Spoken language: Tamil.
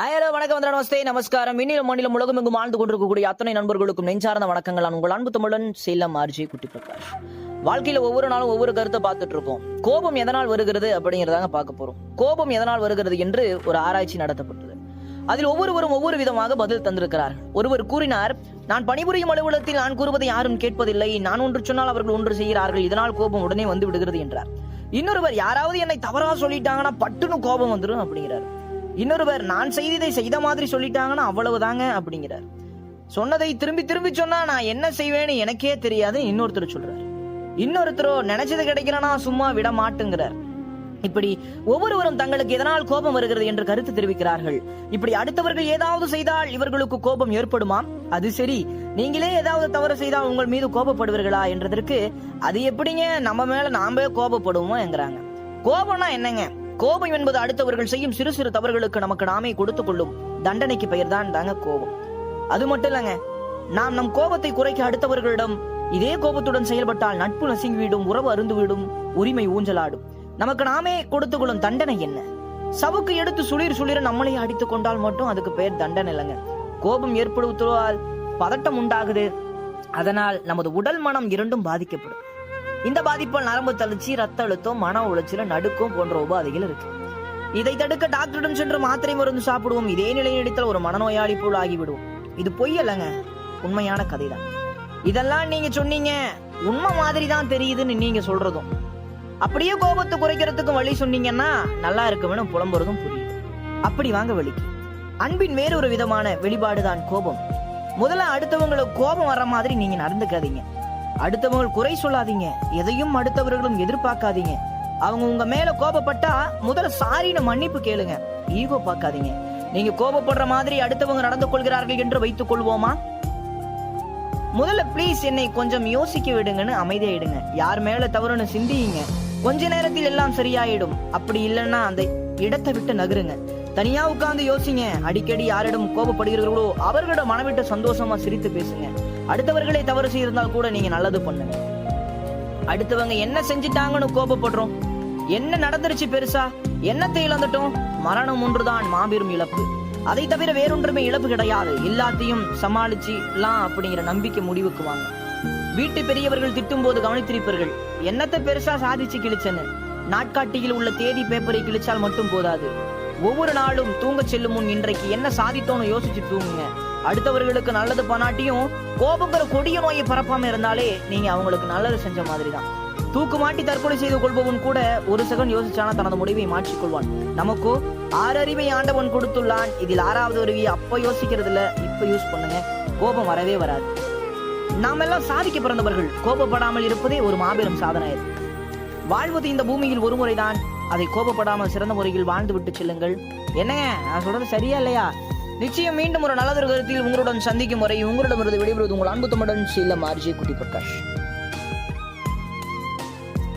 ஆயிரம் வணக்கம் வந்த நமஸ்தே. நமஸ்காரம். இன்னிலும் மாநிலம் உலகம் எங்கும் ஆழ்ந்து கொண்டிருக்கக்கூடிய அத்தனை நண்பர்களுக்கும் நெஞ்சார்ந்த வணக்கங்கள். நான் உங்கள் அன்பு தமிழன் சேலம் ஆர்ஜி குட்டி பிரகாஷ் வாழ்க்கையில ஒவ்வொரு நாளும் ஒவ்வொரு கருத்தை பார்த்துட்டு இருக்கோம். கோபம் எதனால் வருகிறது அப்படிங்கிறதாங்க பார்க்க போறோம். கோபம் எதனால் வருகிறது என்று ஒரு ஆராய்ச்சி நடத்தப்பட்டது. அதில் ஒவ்வொருவரும் ஒவ்வொரு விதமாக பதில் தந்திருக்கிறார் ஒருவர் கூறினார் நான் பணிபுரியும் அலுவலகத்தில் நான் கூறுவதை யாரும் கேட்பதில்லை. நான் ஒன்று சொன்னால் அவர்கள் ஒன்று செய்கிறார்கள். இதனால் கோபம் உடனே வந்து விடுகிறது என்றார். இன்னொருவர் யாராவது என்னை தவறா சொல்லிட்டாங்கன்னா பட்டுன்னு கோபம் வந்துடும் அப்படிங்கிறார். இன்னொருவர் நான் செய்ததை செய்த மாதிரி சொல்லிட்டாங்கன்னா அவ்வளவுதாங்க அப்படிங்கிறார். சொன்னதை திரும்பி திரும்பி சொன்னா நான் என்ன செய்வேன்னு எனக்கே தெரியாது இன்னொருத்தர் சொல்றாரு. இன்னொருத்தரோ நினைச்சது கிடைக்கலனா சும்மா விட மாட்டுங்கிறார். இப்படி ஒவ்வொருவரும் தங்களுக்கு எதனால் கோபம் வருகிறது என்று கருத்து தெரிவிக்கிறார்கள். இப்படி அடுத்தவர்கள் ஏதாவது செய்தால் இவர்களுக்கு கோபம் ஏற்படுமா? அது சரி. நீங்களே ஏதாவது தவறு செய்தால் உங்கள் மீது கோபப்படுவீர்களா? என்றதற்கு அது எப்படிங்க? நம்ம மேல நாமே கோபப்படுவோமோ? என்கிறாங்க. கோபம்னா என்னங்க? கோபம் என்பது அடுத்தவர்கள் செய்யும் சிறு சிறு தவறுகளுக்கு நமக்கு நாமே கொடுத்துக் கொள்ளும் தண்டனைக்கு பெயர் தான் தாங்க கோபம். அது மட்டும் இல்லங்க நாம் நம் கோபத்தை குறைக்க அடுத்தவர்களிடம் இதே கோபத்துடன் செயல்பட்டால் நட்பு நசுங்கிவிடும் உறவு அருந்துவிடும் உரிமை ஊஞ்சலாடும். நமக்கு நாமே கொடுத்துக் கொள்ளும் தண்டனை என்ன? சவுக்கு எடுத்து சுளிர் சுளிர நம்மளே அடித்துக் கொண்டால் மட்டும் அதுக்கு பெயர் தண்டனை இல்லைங்க. கோபம் ஏற்படுத்துவதால் பதட்டம் உண்டாகுது. அதனால் நமது உடல் மனம் இரண்டும் பாதிக்கப்படும். இந்த பாதிப்பால் நரம்பு தளர்ச்சி ரத்த அழுத்தம் மன உளைச்சல் நடுக்கம் போன்ற உபாதைகள் இருக்கு. இதை தடுக்க டாக்டரிடம் சென்று மாத்திரை மருந்து சாப்பிடுவோம். இதே நிலை நடித்தால் ஒரு மனநோயாளி போல் ஆகிவிடுவோம் இது பொய் அல்லங்க. உண்மையான கதைதான். இதெல்லாம் நீங்க சொன்னீங்க. உண்மை மாதிரி தான் தெரியுதுன்னு நீங்க சொல்றதும். அப்படியே கோபத்தை குறைக்கிறதுக்கும் வழி சொன்னீங்கன்னா நல்லா இருக்கும்னு புலம்புறதும் புரியுது. அப்படி வாங்க வழிக்கு. அன்பின் வேறொரு விதமான வெளிப்பாடுதான் கோபம். முதல்ல அடுத்தவங்களுக்கு கோபம் வர்ற மாதிரி நீங்க நடந்துக்காதீங்க. அடுத்தவங்க குறை சொல்லாதீங்க. எதையும் அடுத்தவர்களும் எதிர்பார்க்காதீங்க. அவங்க உங்க மேல கோபப்பட்டா முதல்ல சாரின்னு மன்னிப்பு கேளுங்க. ஈகோ பார்க்காதீங்க. நீங்க கோபப்படுற மாதிரி அடுத்தவங்க நடந்து கொள்கிறார்கள் என்று வைத்துக் கொள்வோமா? முதல்ல ப்ளீஸ் என்னை கொஞ்சம் யோசிக்க விடுங்கன்னு அமைதியாயிடுங்க யார் மேல தவறுன்னு சிந்தியுங்க. கொஞ்ச நேரத்தில் எல்லாம் சரியாயிடும். அப்படி இல்லைன்னா அந்த இடத்தை விட்டு நகருங்க. தனியா உட்கார்ந்து யோசிங்க. அடிக்கடி யாரிடம் கோபப்படுகிறீர்களோ அவர்களிடம் மனவிட்டு சந்தோஷமா சிரித்து பேசுங்க. அடுத்தவர்களே தவறு செய்திருந்தால் கூட நீங்க நல்லது பண்ணுங்க. அடுத்தவங்க என்ன செஞ்சிட்டாங்கன்னு கோபப்படுறோம். என்ன நடந்துருச்சு பெருசா? என்னத்தை இழந்துட்டோம் மரணம் ஒன்றுதான் மாபெரும் இழப்பு. அதை தவிர வேறொன்றுமே இழப்பு கிடையாது. எல்லாத்தையும் சமாளிச்சுலாம் அப்படிங்கிற நம்பிக்கை முடிவுக்கு வாங்க. வீட்டு பெரியவர்கள் திட்டும் போது கவனித்திருப்பீர்கள் என்னத்தை பெருசா சாதிச்சு கிழிச்சன்னு. நாட்காட்டியில் உள்ள தேதி பேப்பரை கிழிச்சால் மட்டும் போதாது. ஒவ்வொரு நாளும் தூங்க செல்லும் முன் இன்றைக்கு என்ன சாதித்தோன்னு யோசிச்சு தூங்குங்க. அடுத்தவர்களுக்கு நல்லது பண்ணாட்டியும் கோபங்கிற கொடிய நோயை பரப்பாம இருந்தாலே நீங்க அவங்களுக்கு நல்லது செஞ்ச மாதிரி தான் தூக்கு மாட்டி தற்கொலை செய்து கொள்பவன் கூட ஒரு செகண்ட் யோசிச்சானா தனது முடிவை மாற்றிக்கொள்வான். நமக்கோ ஆறு அறிவை ஆண்டவன் கொடுத்துள்ளான். இதில் ஆறாவது அறிவியை அப்ப யோசிக்கிறது இல்ல இப்ப யூஸ் பண்ணுங்க. கோபம் வரவே வராது. நாம் எல்லாம் சாதிக்க பிறந்தவர்கள். கோபப்படாமல் இருப்பதே ஒரு மாபெரும் சாதனை வாழ்வது இந்த பூமியில் ஒரு முறைதான். அதை கோபப்படாமல் சிறந்த முறையில் வாழ்ந்து விட்டு செல்லுங்கள். என்னங்க நான் சொல்றது சரியா இல்லையா? நிச்சயம் மீண்டும் ஒரு நல்லதொரு கருத்தில் உங்களுடன் சந்திக்கும் வரை உங்களிடமிருந்து விடைபெறுவது உங்கள் அன்பு தமிழன் சீலம் மார்ஜி குட்டி பிரகாஷ்.